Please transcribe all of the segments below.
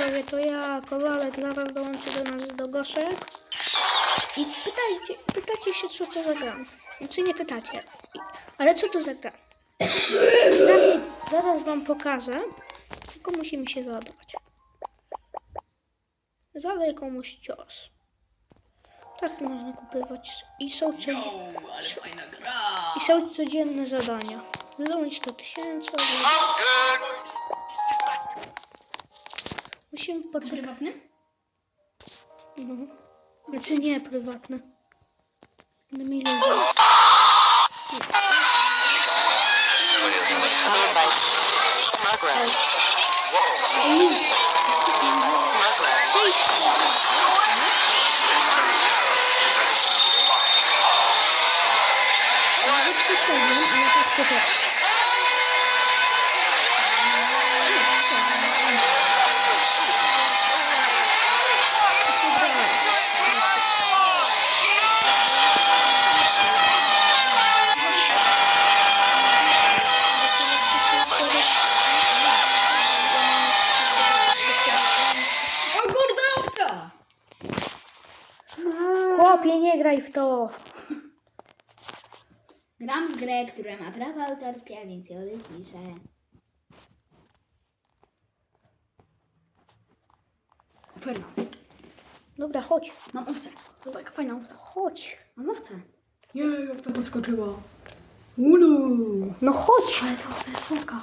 widzowie, to ja, Kowalek, zaraz dołączę do nas do Goszek. I pytajcie, pytacie się, co to za gra. Czy nie pytacie, ale co to za gra? Zaraz, zaraz wam pokażę, tylko musimy się zadać. Zadaj komuś cios. Tak można kupywać. I są, codzienne, i są codzienne zadania. Zdobądź 100 tysięcy. Musimy poczekać. Prywatny? No. Znaczy nie, prywatne. Na milion. Cześć! Chłopie, nie graj w to! Gram w grę, która ma prawa autorskie, a więc ja piszę. Fajna. Dobra, chodź. Mam owcę. Zobacz, jaka fajna owca. Chodź. Mam owcę. Jej, owca podskoczyła. Ulu. No chodź! Ale ta owca jest słodka.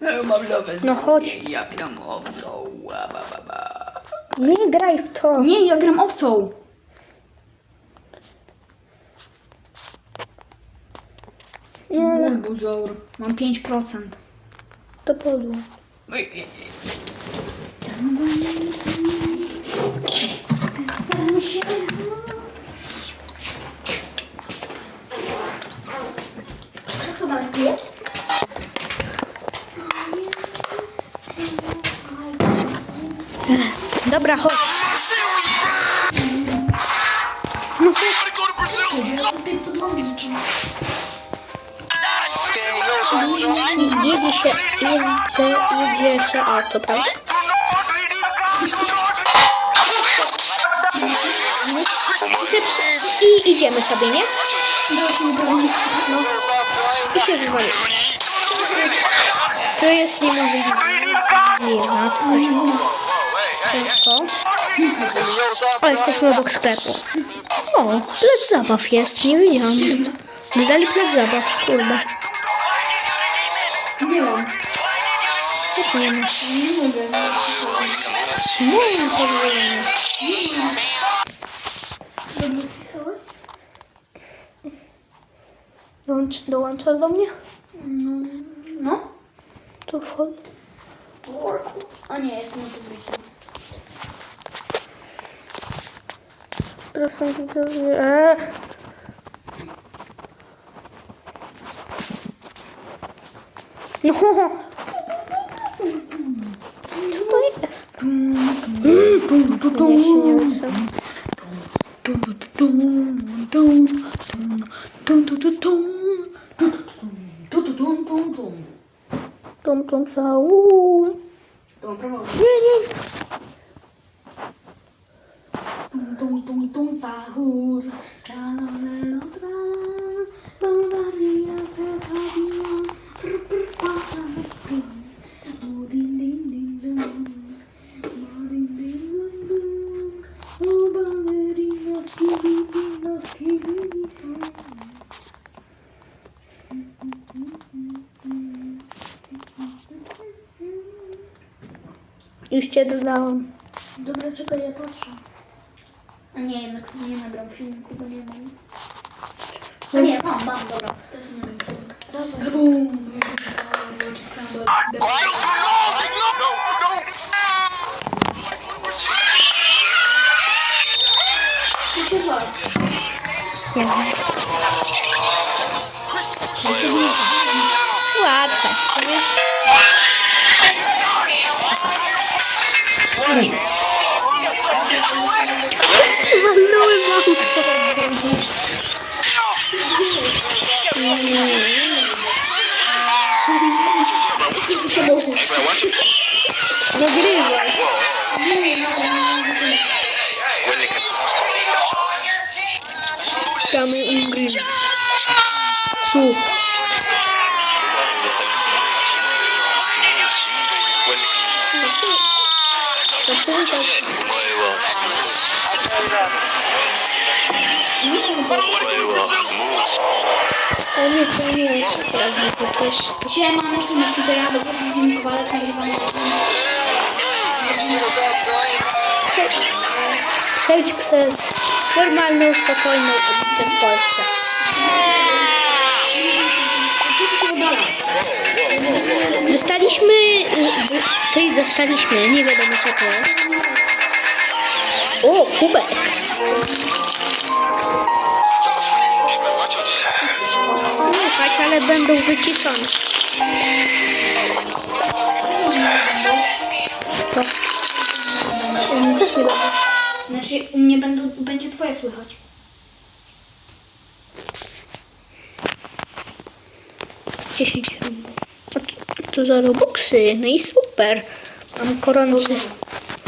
Ja mam lawę No chodź. Ja gram owcą. Ba, ba, ba. Nie graj w to! Nie, ja gram owcą. Nie, Bulbuzaur. Mam 5%. to podło. Dobra, chodź. No. Jedzie się, jedzie, jedzie się auto, prawda? I, idziemy sobie, nie? No. I się wywalimy. To jest limuzyna, tylko że ciężko. O, jesteśmy obok sklepu. O, plac zabaw jest, nie wiedziałam. Wydali plac zabaw, kurde. Nie mam. Jak nie ma? Nie mogę. Nie ma pozwolenia. Dobrze pisałeś? Dołącz, dołączasz do mnie? No. No? To wchodź. A nie, jestem publiczny. Proszę widzowie. Eee. No. Co to jest? Nie tra-la. Bombardia, petardia. Prr, prr, pa, pa, pa. Ding, ding, ding, dong. Oh, ding, ding, ding, dong. Oh, ballerina, skibidi, skibidi, dong. Już cię dodałam. Dobra, czekaj, ja patrzę. A nie, jednak sobie nie nagram filmiku, bo nie mam. A nie, mam, mam, dobra. To jest wiem filmik. Dawaj. Bum. No bileyim ya. Dame un green. Su. Niçin? Niçin? Ale nie, to nie jest prawdziwe, to jest... Siema, myszki, myszki, to ja do góry z nim kowalek nagrywamy. Prze- Przejdź przez normalną, spokojną ulicę w Polsce. Dostaliśmy... Coś dostaliśmy, nie wiadomo co to jest. O, kubek. Będą wyciszone. Co? U mnie też nie będą. Znaczy, u mnie będą, będzie twoje słychać. Dziesięć A to- za robuxy, no i super. Mam koroncy.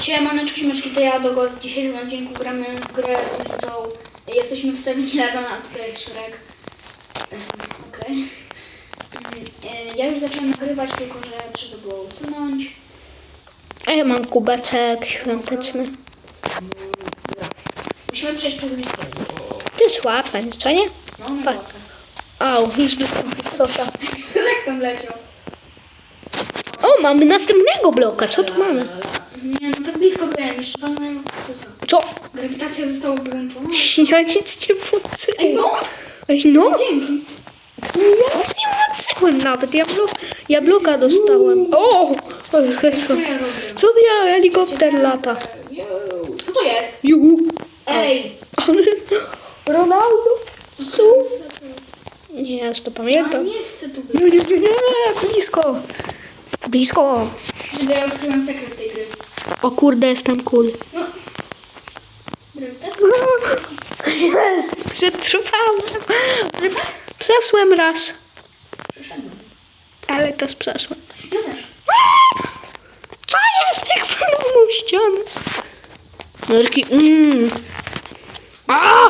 Siema, myszki, myszki, to ja do go w dzisiejszym odcinku gramy w grę z. Jesteśmy w 7-Eleven, a tutaj jest Shrek. Ym, Okej. Ym, Ja już zacząłem nagrywać, tylko że trzeba było usunąć. A ja mam kubeczek świąteczny. Musimy przejść przez ulicę. To jest łatwe, co nie? No, no Tak. dobra. Au, już dostałem sosa. Shrek tam leciał. O, mamy następnego bloka, co tu mamy? Nie, no tak blisko byłem, jeszcze w. Co? Grawitacja została wyłączona. Ja nic nie włączyłem. Ej, no! Ej, no! Dzięki. Ja nic nie włączyłem nawet, ja, blo ja bloka dostałem. O! Co ja? Co to ja, helikopter lata? Co to jest? Ju. Ej! Ronaldo. Co? Nie, ja już to Ja pamiętam. nie chcę tu być. Nie, nie, nie, nie, blisko. Blisko. Gdyby ja odkryłem sekret tej gry. O kurde, jestem cool. No. Grawitacja? Jest, przetrwałem. Przesłem raz, Przeszedłem. ale też przeszłem. Ja też. Co jest, jak walnął ścianę? Nerki, mmm. A!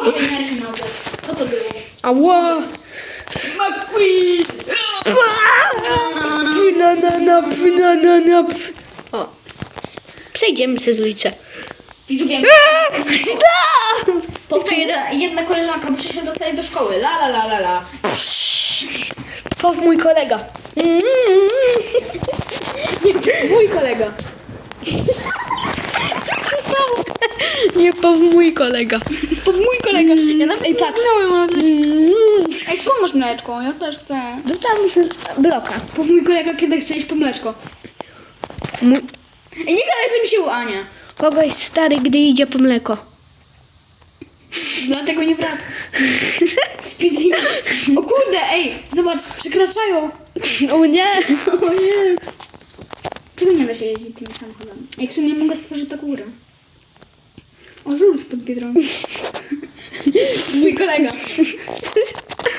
Co to było? Ała! McQueen! Na, na, na, na, na, na, pf. O. Przejdziemy przez ulicę. Widzowie, jedna, jedna koleżanka muszę się dostać do szkoły. La la la la la. To mój kolega. Mm. Mój kolega. Co się stało? Nie, to mój kolega. To mój kolega. Ja nawet Ej, nie patrz. ale też... Mm. Ej, skąd masz mleczko? Ja też chcę. Dostałem z bloka. Bo mój kolega kiedy chce iść po mleczko. Mój, Ej, nie gadaj, że mi się uania. kogoś stary, gdy idzie po mleko. Dlatego nie wraca. Speedrun. O kurde, ej, zobacz, przekraczają. O nie! O nie. Czego nie da się jeździć tymi samochodami? Ej, w sumie mogę stworzyć taką górę. O, żul spod Biedronki. Mój kolega.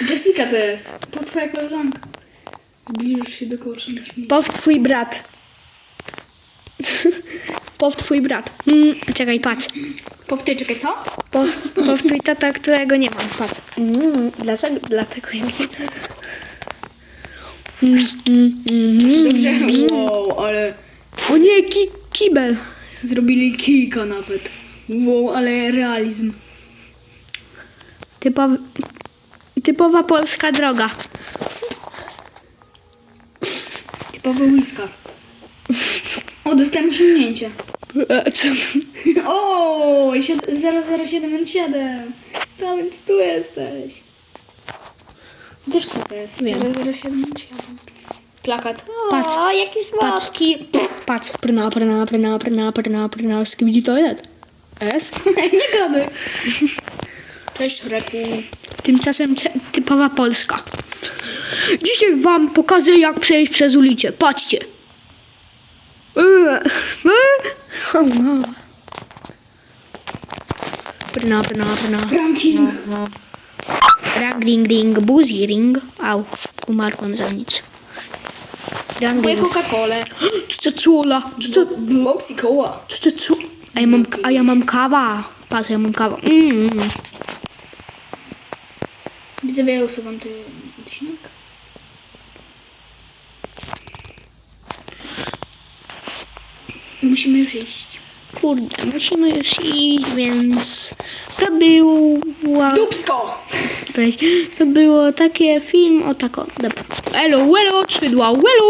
Jessica to jest. To twoja koleżanka. Zbliżysz się do kosza na śmiech. Pow twój brat. Pow twój brat. Mm, czekaj, patrz. Powtórz, czekaj, co? Pow, pow twój tata, którego nie mam. Patrz. Mm, dlaczego? Dlatego ja nie. Mm, mm, mm, Dobrze. Wow, ale O nie, ki kibel. zrobili kilka nawet. Wow, ale realizm. Typow, typowa polska droga. Typowy whiskas. O, dostałem osiągnięcie. E, co? O, sied- 00717. To więc tu jesteś. Też kto jest? Wiem. 0077. Plakat. Patrz. O, jaki słodki. Patrz, prna, prna, prna, prna, prna, prna, skibidi to jest. S. Nie gadaj. Cześć, Reku. Tymczasem typowa Polska. Dzisiaj wam pokażę jak przejść przez ulicę. Patrzcie. Eee, eee. O, no. Prna, prna, prna. Ranking. Rang, ring, ring, buzi, ring. Au, umarłam za nic. Gang Moje gang. Coca-Colę. Co to czula? Co to... Moxie Cola. Co to cu... A ja mam, a ja mam kawa. Patrz, ja mam kawę. Mm. Widzę, ja usuwam ten odcinek. Musimy już iść. Kurde, musimy już iść, więc to była... Dupsko! To było takie film o tako. Dobra. Elo, elo, szydła, elo!